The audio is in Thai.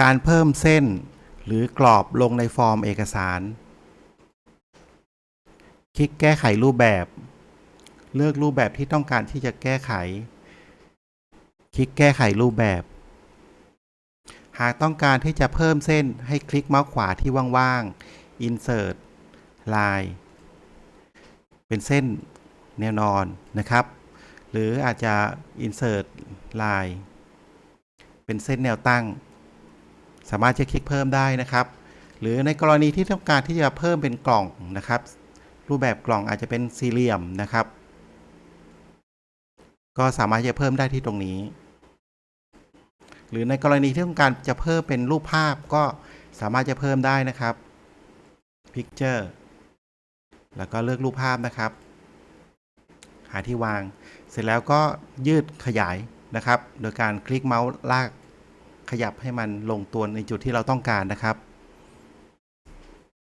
การเพิ่มเส้น หรือกรอบลงในฟอร์มเอกสาร คลิกแก้ไขรูปแบบ เลือกรูปแบบที่ต้องการที่จะแก้ไข คลิกแก้ไขรูปแบบ หากต้องการที่จะเพิ่มเส้นให้คลิกเมาส์ขวาที่ว่างๆ Insert Line เป็นเส้นแนวนอนนะครับ หรืออาจจะ Insert Line เป็นเส้นแนวตั้ง สามารถจะคลิกเพิ่มได้นะครับ หรือในกรณีที่ต้องการที่จะเพิ่มเป็นกล่องนะครับ รูปแบบกล่องอาจจะเป็นสี่เหลี่ยมนะครับ ก็สามารถจะเพิ่มได้ที่ตรงนี้ หรือในกรณีที่ต้องการจะเพิ่มเป็นรูปภาพก็สามารถจะเพิ่มได้นะครับ Picture แล้วก็เลือกรูปภาพนะครับ หาที่วาง เสร็จแล้วก็ยืดขยายนะครับ โดยการคลิกเมาส์ลาก ขยับให้มันลงตัวในจุดที่เราต้องการนะครับ